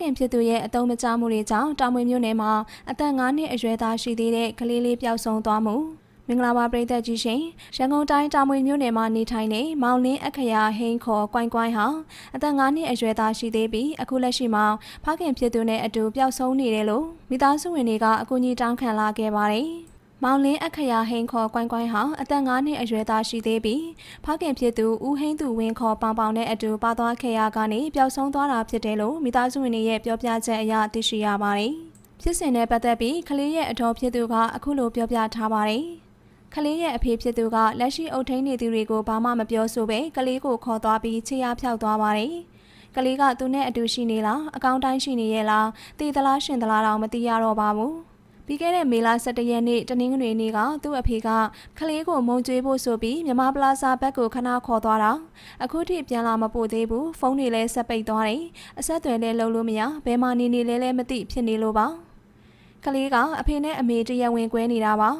ခင်ဖြစ်သူရဲ့အတုံးမကျမှုတွေကြောင့်တောင်မွေမြို့နယ်မှာအသက်9နှစ်အရွယ်သားရှိသေးတဲ့ကလေးလေးပျောက်ဆုံးသွားမှုမင်္ဂလာပါပရိသတ်ကြီးရှင်ရန်ကုန်တိုင်းတောင်မွေမြို့နယ်မှာနေထိုင်နေမောင်လင်းအခရာဟိန်းခေါ်ကွိုင်းကွိုင်းဟာအသက်9နှစ်အရွယ်သားရှိသေးပြီးအခုလက်ရှိမှာဖခင်ဖြစ်သူနဲ့အတူပျောက်ဆုံးနေတယ်လို့မိသားစုဝင်တွေကအကူအညီတောင်းခံလာခဲ့ပါတယ် မောင်လင်းအခရာဟိန်းခေါ်ကွိုင်းကွိုင်းဟာအသက်9နှစ်အရွယ်သားရှိသေးပြီးဖခင်ဖြစ်သူဦးဟိန်းသူဝင်းခေါ်ပေါင်ပေါင်နဲ့အတူပါသွားခဲ့ရကနေပျောက်ဆုံးသွားတာဖြစ်တယ်လို့မိသားစုဝင်တွေရဲ့ပြောပြချက်အရသိရှိရပါတယ်။ဖြစ်စဉ်နဲ့ပတ်သက်ပြီးကလေးရဲ့အတော်ဖြစ်သူကအခုလိုပြောပြထားပါတယ်။ကလေးရဲ့အဖေဖြစ်သူကလက်ရှိအုပ်ထိန်းနေသူတွေကိုဘာမှမပြောဆိုပဲကလေးကိုခေါ်သွားပြီးခြေရဖြောက်သွားပါတယ်။ကလေးကသူနဲ့အတူရှိနေလားအကောင့်တိုင်းရှိနေရဲ့လားတည်သလားရှင်သလားတော့မသိရတော့ပါဘူး။ ပြီးခဲ့တဲ့မေလ17ရက်နေ့တနင်္ဂနွေနေ့ကသူ့အဖေကကလေးကိုမုံကျွေးဖို့ဆိုပြီးမြမပလာဇာဘက်ကိုခဏခေါ်သွားတာအခုထိပြန်လာမပို့သေးဘူးဖုန်းတွေလည်းဆက်ပိတ်သွားတယ်အဆက်အသွယ်လည်းလုံးလို့မရဘယ်မှနေနေလဲလဲမသိဖြစ်နေလို့ပါကလေးကအဖေနဲ့အမေတရဝင်ကွဲနေတာပါ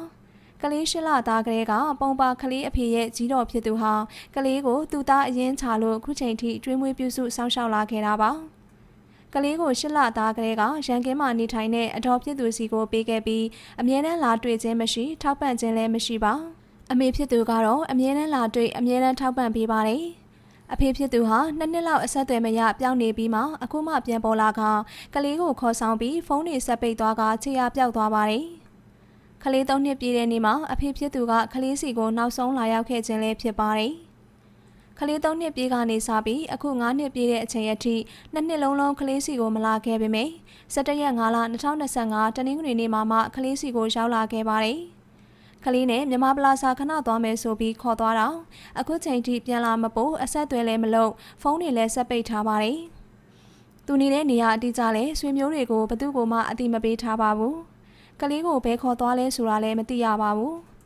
ကလေးရှစ်လသားကလေးကပုံပါကလေးအဖေရဲ့ကြီးတော်ဖြစ်သူဟာကလေးကိုသူ့သားအရင်ချလို့ခုချိန်ထိကျွေးမွေးပြုစုစောင့်ရှောက်လာခဲ့တာပါ ကလေးကိုရှစ်လသားကလေးကရန်ကင်းမှာနေထိုင်တဲ့အတော်ဖြစ်သူစီကိုပေးခဲ့ပြီးအမြဲတမ်းလာတွေ့ခြင်းမရှိထောက်ပံ့ခြင်းလည်းမရှိပါအမေဖြစ်သူကတော့အမြဲတမ်းလာတွေ့အမြဲတမ်းထောက်ပံ့ပေးပါတယ်အဖေဖြစ်သူဟာနှစ်နှစ်လောက်အဆက်အသွယ်မရပြောင်းနေပြီးမှအခုမှပြန်ပေါ်လာကကလေးကိုခေါ်ဆောင်ပြီးဖုန်းတွေဆက်ပိတ်သွားကခြေရပြောက်သွားပါတယ်ကလေးသုံးနှစ်ပြည့်တဲ့နေ့မှာအဖေဖြစ်သူကကလေးစီကိုနောက်ဆုံးလာရောက်ခဲ့ခြင်းလည်းဖြစ်ပါတယ် ကလေး၃နှစ်ပြည့်ကနေစပြီးအခု9နှစ်ပြည့်တဲ့အချိန်အထိနှစ်နှစ်လုံးလုံးကလေးစီကိုမလာခဲ့ပေမယ့်17ရက်5လ2025တနင်္ဂနွေနေ့မှာမှကလေးစီကိုရောက်လာခဲ့ပါတယ်။ကလေးနဲ့မြမပလာစာခဏသွားမယ်ဆိုပြီးခေါ်သွားတော့အခုချိန်ထိပြန်လာမပို့အဆက်အသွယ်လည်းမလုပ်ဖုန်းတွေလည်းဆက်ပိတ်ထားပါတယ်။သူနေတဲ့နေရာအတိအကျလည်းဆွေမျိုးတွေကိုဘသူ့ကိုမှအတိမပေးထားပါဘူး။ကလေးကိုဘဲခေါ်သွားလဲဆိုတာလည်းမသိရပါဘူး။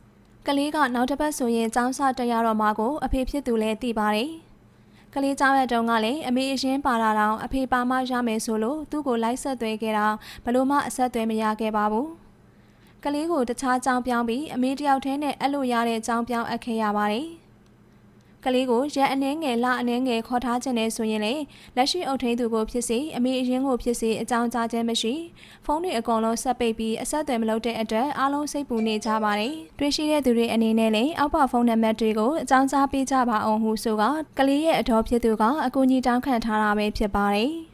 ကလေးကနောက်တစ်ပတ်ဆိုရင်ကျောင်းစတက်ရတော့မှာကိုအဖေဖြစ်သူလည်းသိပါတယ်။ကလေးကျောင်းရတုံးကလည်းအမေအရင်ပါတာတောင်အဖေပါမရမယ်ဆိုလို့သူ့ကိုလိုက်ဆက်သွဲခဲ့တာဘလို့မှအဆက်သွဲမရခဲ့ပါဘူး။ကလေးကိုတခြားကျောင်းပြောင်းပြီးအမေတယောက်တည်းနဲ့အဲ့လိုရတဲ့ကျောင်းပြောင်းအပ်ခဲ့ရပါတယ်။ ကလေးကိုရက်အနှဲငယ်လအနှဲငယ်ခေါ်ထားခြင်းနဲ့ဆိုရင်လေလက်ရှိအုပ်ထိန်းသူကိုဖြစ်စေအမေအရင်ကိုဖြစ်စေအကြောင်းကြားခြင်းမရှိဖုန်းတွေအကုန်လုံးဆက်ပိတ်ပြီးအဆက်အသွယ်မလုပ်တဲ့အတွက်အားလုံးစိတ်ပူနေကြပါတယ်တွေ့ရှိတဲ့သူတွေအနေနဲ့လည်းအောက်ပါဖုန်းနံပါတ်တွေကိုအကြောင်းကြားပေးကြပါအောင်ဟုဆိုကကလေးရဲ့အတော်ဖြစ်သူကအကူအညီတောင်းခံထားတာပဲဖြစ်ပါတယ်